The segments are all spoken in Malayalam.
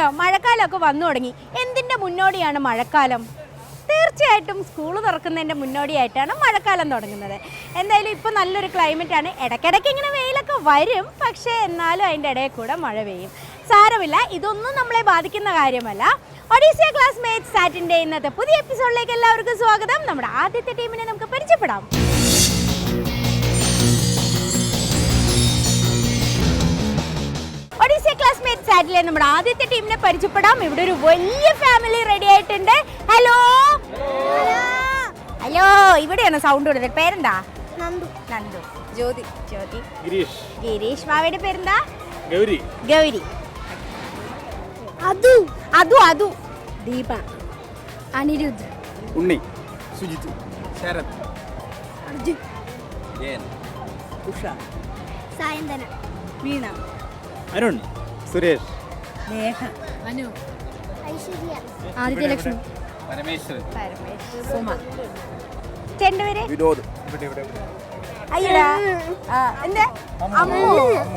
കണ്ടോ? മഴക്കാലമൊക്കെ വന്നു തുടങ്ങി. എന്തിന്റെ മുന്നോടിയാണ് മഴക്കാലം? തീർച്ചയായിട്ടും സ്കൂൾ തുറക്കുന്നതിന്റെ മുന്നോടിയായിട്ടാണ് മഴക്കാലം തുടങ്ങുന്നത്. എന്തായാലും ഇപ്പോൾ നല്ലൊരു ക്ലൈമറ്റ് ആണ്. ഇടയ്ക്കിടയ്ക്ക് ഇങ്ങനെ വെയിലൊക്കെ വരും. പക്ഷേ എന്നാലും അതിന്റെ ഇടയിൽ കൂടെ മഴ പെയ്യും. സാരമില്ല. ഇതൊന്നും നമ്മളെ ബാധിക്കുന്ന കാര്യമല്ല. ഒഡീസിയ ക്ലാസ് മേറ്റ് സാറ്റിന്റെ ഇന്നത്തെ പുതിയ എപ്പിസോഡിലേക്ക് എല്ലാവർക്കും സ്വാഗതം. നമ്മുടെ ആദ്യത്തെ ടീമിനെ നമുക്ക് പരിചയപ്പെടാം. ഒഡീസിയ ക്ലാസ്മേറ്റ് സാറ്റിലെ നമ്മുടെ ആദ്യത്തെ ടീമിനെ പരിചയപ്പെടാം. ഇവിടെ ഒരു വലിയ ഫാമിലി റെഡി ആയിട്ടുണ്ട്. ഹലോ ഹലോ ഇവിടെയാണ് സൗണ്ട് കൊടുത്തത് പേരെന്താ? നന്ദു. നന്ദു. ജ്യോതി. ജ്യോതി. ഗിരീഷ്. ഗിരീഷ്. മാവയുടെ പേരെന്താ? ഗൗരി. ഗൗരി. അതു. അതു അതു. ദീപ. അനിരുദ്ധ്. ഉണ്ണി. സുജിത്ത്. ശരത്. അർജുൻ. ഉഷ. സായന്തന. വീണ. അരുൺ സുരേഷ്. അനു. ആദിത്യലക്ഷ്മി പരമേശ്വരൻ. സുമ. ചേട്ടന്റെ പേര്? വിനോദ്. അയ്യടാ. ആ, എന്താ? അമ്മു.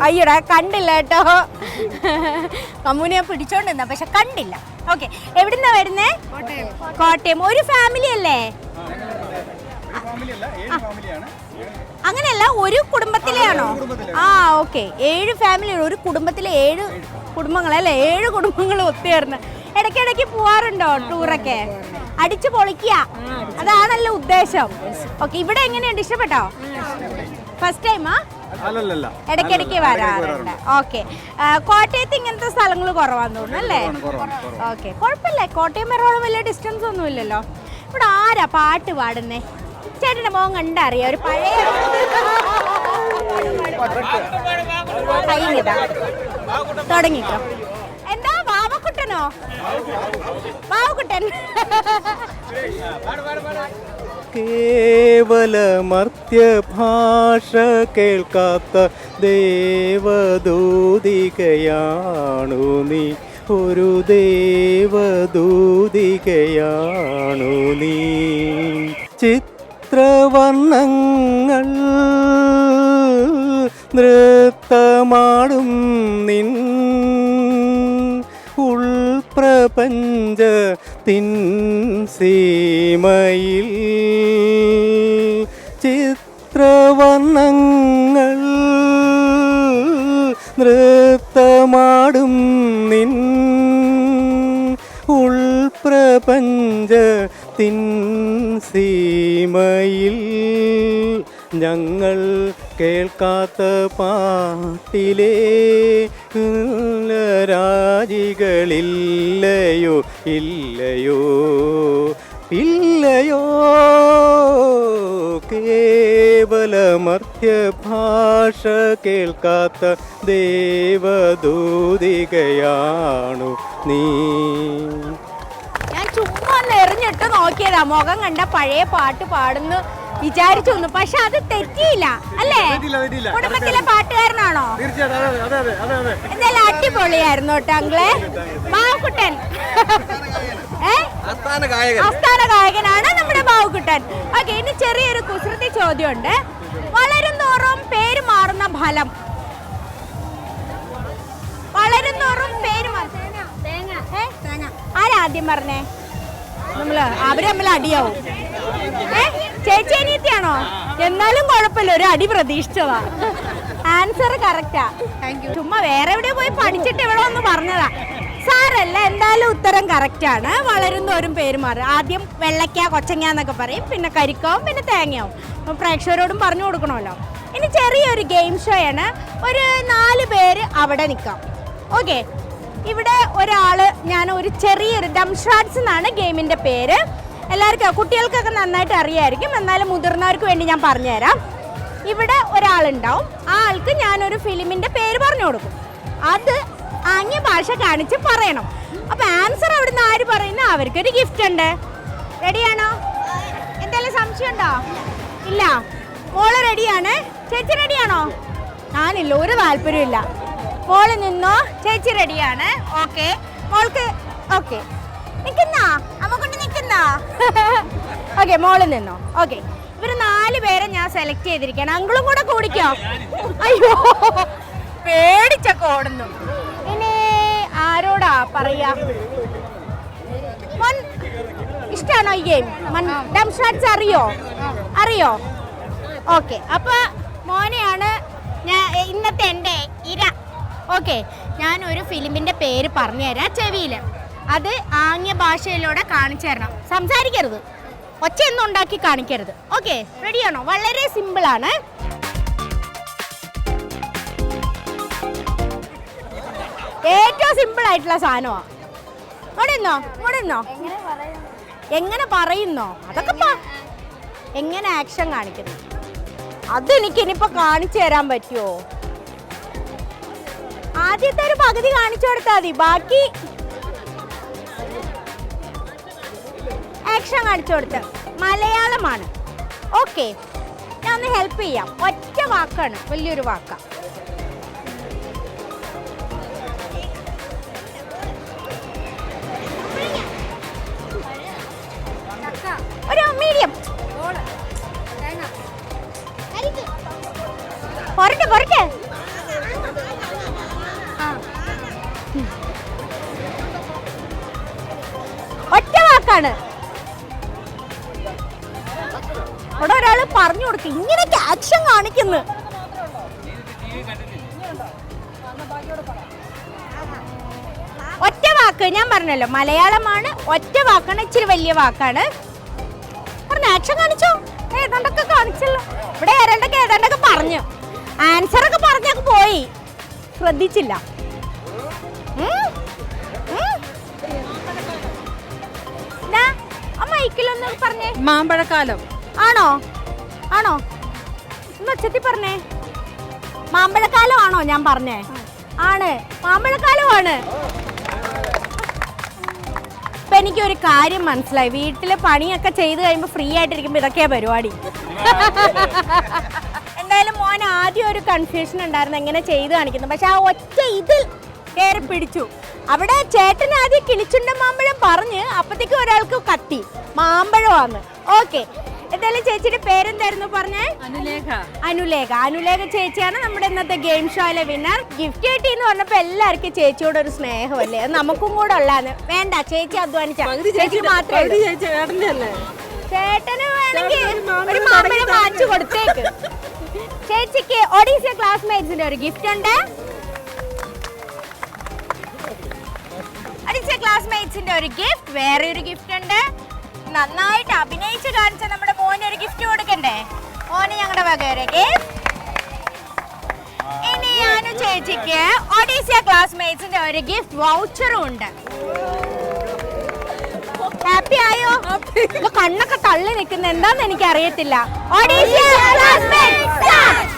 അയ്യടാ കണ്ടില്ല കേട്ടോ. അമ്മൂനെ ഞാൻ പിടിച്ചോണ്ടിരുന്ന പക്ഷെ കണ്ടില്ല. ഓക്കെ എവിടുന്നാ വരുന്നേ? കോട്ടയം. ഒരു ഫാമിലി അല്ലേ? അങ്ങനെയല്ല ഒരു കുടുംബത്തിലെയാണോ? ആ ഓക്കെ. ഏഴ് ഫാമിലി ഒരു കുടുംബത്തിലെ ഏഴ് കുടുംബങ്ങളല്ലേ ഏഴ് കുടുംബങ്ങൾ ഒത്തുചേർന്ന്. ഇടയ്ക്കിടയ്ക്ക് പോവാറുണ്ടോ ടൂറൊക്കെ അടിച്ചു പൊളിക്കുക. അതാണല്ലോ ഉദ്ദേശം. ഓക്കെ ഇവിടെ എങ്ങനെയുണ്ട്? ഇഷ്ടപ്പെട്ടോ? ഫസ്റ്റ് ടൈമാ ഇടയ്ക്കിടയ്ക്ക് വരാറുണ്ട്. ഓക്കെ. കോട്ടയത്ത് ഇങ്ങനത്തെ സ്ഥലങ്ങൾ കുറവാന്ന് തോന്നുന്നു അല്ലേ? ഓക്കെ കുഴപ്പമില്ല. കോട്ടയം എറണാകുളം വലിയ ഡിസ്റ്റൻസ് ഒന്നുമില്ലല്ലോ. ഇവിടെ ആരാ പാട്ട് പാടുന്നേ? ചേട്ടന്റെ മോൻ കണ്ടറിയാം. ഒരു പഴയ കഴിഞ്ഞതാ എന്താ കേവല ബാവക്കുട്ടൻ. കേവലമർത്യഭാഷ കേൾക്കാത്ത ദേവദൂതികയാണു നീ. ഒരു ദേവദൂതികയാണു നീ. ചിത്രവർണങ്ങൾ നൃത്തമാടും നിൻ ഉൾപ്രപഞ്ച തിൻ സീമയിൽ. ചിത്രവർണങ്ങൾ നൃത്തമാടും നിൻ ഉൾപ്രപഞ്ച തിൻ സീമയിൽ ഞങ്ങൾ കേൾക്കാത്ത പാട്ടിലേ രാജികളില്ലയോ ഇല്ലയോ ഇല്ലയോ കേവലമർത്യഭാഷ കേൾക്കാത്ത ദേവദൂതികയാണു നീ. എറിഞ്ഞിട്ട് നോക്കിയതാ. മുഖം കണ്ട പഴയ പാട്ട് പാടുന്നു വിചാരിച്ചു വന്നു. പക്ഷെ അത് തെറ്റിയില്ല അല്ലേ. കുടുംബത്തിലെ പാട്ടുകാരനാണോ? തീർച്ചയായിട്ടും അതെ അതെ അതെ അതെ എന്തായാലും അടിപൊളിയായിരുന്നു കേട്ടോ അങ്കിളെ. ബാവുക്കുട്ടൻ. അസ്ഥാന ആസ്ഥാന ഗായകൻ. ആസ്ഥാന ഗായകനാണ് നമ്മുടെ ബാവുക്കുട്ടൻ. ഓക്കെ ഇനി ചെറിയൊരു കുസൃതി ചോദ്യമുണ്ട്. വളരും തോറും പേര് മാറുന്ന ഫലം. വളരും തോറും പേര് മാറും ഏ? ആരാദ്യം പറഞ്ഞേ? നമ്മൾ അവർ തമ്മിൽ അടിയാവും. ഏ? ചേച്ചി അനിയത്തിയാണോ? എന്നാലും കുഴപ്പമില്ല ഒരു അടി പ്രതീക്ഷിച്ചതാ. ആൻസർ കറക്റ്റാ ചുമ്മാ വേറെ എവിടെയോ പോയി പഠിച്ചിട്ട് ഇവിടെ ഒന്ന് പറഞ്ഞതാ. സാറല്ല എന്തായാലും ഉത്തരം കറക്റ്റാണ് വളരുന്നവരും വളരുന്നോരും പേര് മാറും. ആദ്യം വെള്ളയ്ക്ക കൊച്ചങ്ങ എന്നൊക്കെ പറയും. പിന്നെ കരിക്കാവും പിന്നെ തേങ്ങയാവും അപ്പം പ്രേക്ഷകരോടും പറഞ്ഞു കൊടുക്കണമല്ലോ. ഇനി ചെറിയൊരു ഗെയിം ഷോയാണ് ആണ്. ഒരു നാല് പേര് അവിടെ നിൽക്കാം. ഓക്കെ ഇവിടെ ഒരാൾ ഞാൻ ഒരു ചെറിയൊരു ഡം ഷാർട്സ് എന്നാണ് ഗെയിമിന്റെ പേര്. എല്ലാവർക്കും കുട്ടികൾക്കൊക്കെ നന്നായിട്ട് അറിയായിരിക്കും. എന്നാലും മുതിർന്നവർക്ക് വേണ്ടി ഞാൻ പറഞ്ഞുതരാം. ഇവിടെ ഒരാളുണ്ടാവും. ആ ആൾക്ക് ഞാനൊരു ഫിലിമിന്റെ പേര് പറഞ്ഞു കൊടുക്കും. അത് ആംഗ്യ ഭാഷ കാണിച്ച് പറയണം. അപ്പൊ ആൻസർ അവിടുന്ന് ആര് പറയുന്ന? അവർക്കൊരു ഗിഫ്റ്റ് ഉണ്ട്. റെഡിയാണോ എന്തെങ്കിലും സംശയം ഉണ്ടോ ഇല്ല. മോൾ റെഡിയാണ് ചേച്ചി റെഡിയാണോ ഞാനില്ല ഒരു താല്പര്യമില്ല മോൾ നിന്നോ? ചേച്ചി റെഡിയാണ്. ഓക്കെ. മോൾക്ക് ഓക്കെ. നിൽക്കുന്നോ അമ്മ കൊണ്ട് നിൽക്കുന്നോ ഓക്കെ മോൾ നിന്നോ. ഓക്കെ. ഇവർ നാല് പേരെ ഞാൻ സെലക്ട് ചെയ്തിരിക്കുകയാണ്. അങ്കിളും കൂടെ കൂടിക്കോ? അയ്യോ പേടിച്ചൊക്കെ ഓടുന്നു ഇനി ആരോടാ പറയാ? ഇഷ്ടാണോ ഈ ഗെയിം? ഷാറ്റ്സ് അറിയോ? അറിയോ? ഓക്കെ. അപ്പൊ മോനെയാണ് ഞാൻ ഇന്നത്തെ എന്റെ ഇര ഓക്കെ ഞാൻ ഒരു ഫിലിമിന്റെ പേര് പറഞ്ഞു തരാം ചെവിയിൽ അത് ആംഗ്യ ഭാഷയിലൂടെ കാണിച്ചു തരണം. സംസാരിക്കരുത്. ഒച്ചയൊന്നും ഉണ്ടാക്കി കാണിക്കരുത്. ഓക്കെ റെഡിയാണോ വളരെ സിമ്പിൾ ആണ്. ഏറ്റവും സിമ്പിൾ ആയിട്ടുള്ള സാധനമാണ് ഇവിടെ നിന്നോ ഇവിടെ നിന്നോ എങ്ങനെ പറയുന്നോ? അതൊക്കെ എങ്ങനെ ആക്ഷൻ കാണിക്കുന്നു? അതെനിക്ക് ഇനിയിപ്പോ കാണിച്ചു തരാൻ പറ്റുമോ ആദ്യത്തെ ഒരു പകുതി കാണിച്ചു കൊടുത്താൽ മതി. ബാക്കി ആക്ഷൻ കാണിച്ചു കൊടുത്ത്. മലയാളമാണ്. ഓക്കെ ഞാൻ ഒന്ന് ഹെൽപ്പ് ചെയ്യാം. ഒറ്റ വാക്കാണ്. വലിയൊരു വാക്കാ. ഒറ്റ അവിടെ ഒരാൾ പറഞ്ഞു കൊടുക്കും. ഇങ്ങനെ ആക്ഷൻ കാണിക്കുന്നു. ഒറ്റ വാക്ക് ഞാൻ പറഞ്ഞല്ലോ. മലയാളമാണ്. ഒറ്റ വാക്കാണ്. ഇച്ചിരി വലിയ വാക്കാണ്. പറഞ്ഞ ആക്ഷൻ കാണിച്ചോ? ഏതാണ്ടൊക്കെ കാണിച്ചല്ലോ. ഇവിടെ ഏതാണ്ടൊക്കെ ഏതാണ്ടൊക്കെ പറഞ്ഞു. ആൻസറൊക്കെ പറഞ്ഞൊക്കെ പോയി. ശ്രദ്ധിച്ചില്ല. ആ മൈക്കിലൊന്ന് പറഞ്ഞേ? മാമ്പഴക്കാലം. ആണോ? ആണോ? ഒച്ചത്തി പറഞ്ഞേ. മാമ്പഴക്കാലം ആണോ ഞാൻ പറഞ്ഞേ? ആണ്. മാമ്പഴക്കാലമാണ്. ഇപ്പൊ എനിക്ക് ഒരു കാര്യം മനസ്സിലായി. വീട്ടിൽ പണിയൊക്കെ ചെയ്ത് കഴിയുമ്പോ ഫ്രീ ആയിട്ടിരിക്കുമ്പോ ഇതൊക്കെയാ പരിപാടി. എന്തായാലും മോൻ ആദ്യം ഒരു കൺഫ്യൂഷൻ ഉണ്ടായിരുന്നു എങ്ങനെ ചെയ്ത് കാണിക്കുന്നു. പക്ഷെ ആ ഒറ്റ ഇതിൽ കയറി പിടിച്ചു. അവിടെ ചേട്ടൻ ആദ്യം കിളിച്ചുണ്ട മാമ്പഴം പറഞ്ഞ് അപ്പത്തേക്കും ഒരാൾക്ക് കത്തി. മാമ്പഴമാണ്. ഓക്കെ. എന്തായാലും ചേച്ചിയുടെ പേരെന്തായിരുന്നു പറഞ്ഞേ? അനുലേഖ. അനുലേഖ. അനുലേഖ ചേച്ചിയാണ് നമ്മുടെ ഇന്നത്തെ ഗെയിം ഷോയിലെ വിന്നർ. ഗിഫ്റ്റ് കിട്ടി എന്ന് പറഞ്ഞപ്പോ എല്ലാവർക്കും ചേച്ചിയോട് ഒരു സ്നേഹമല്ലേ നമുക്കും കൂടെ ഉള്ളാന്ന് വേണ്ട ചേച്ചി അധ്വാനിച്ച ചേച്ചി മാത്രമേ ചേട്ടന് വേണമെങ്കിൽ ഒരു മാമ്പഴം മാറ്റി കൊടുത്തേക്ക്. ചേച്ചിക്ക് ഒഡീസിയ ക്ലാസ്മേറ്റ്സിന്റെ ഒരു ഗിഫ്റ്റ് ഉണ്ട്. ക്ലാസ്മേറ്റ്സിന്റെ ഒരു ഗിഫ്റ്റ് വേറെ ഒരു ഗിഫ്റ്റ് ഉണ്ട് നന്നായിട്ട് അഭിനയിച്ച് കാണിച്ച നമ്മുടെ മോന് ഒരു ഗിഫ്റ്റ് കൊടുക്കണ്ടേ? മോന് ഞങ്ങളുടെ വക ഒരു ഗിഫ്റ്റ്. ഇനി ഞാനു ചേച്ചിക്ക് ഒഡീസിയ ക്ലാസ്മേറ്റ്സിന്റെ ഒരു ഗിഫ്റ്റ് വൗച്ചറും ഉണ്ട്. ഹാപ്പി ആയോ? കണ്ണൊക്കെ തള്ളി നിൽക്കുന്ന എന്താന്ന് എനിക്ക് അറിയത്തില്ല ഒഡീസിയ ക്ലാസ്മേറ്റ്സ്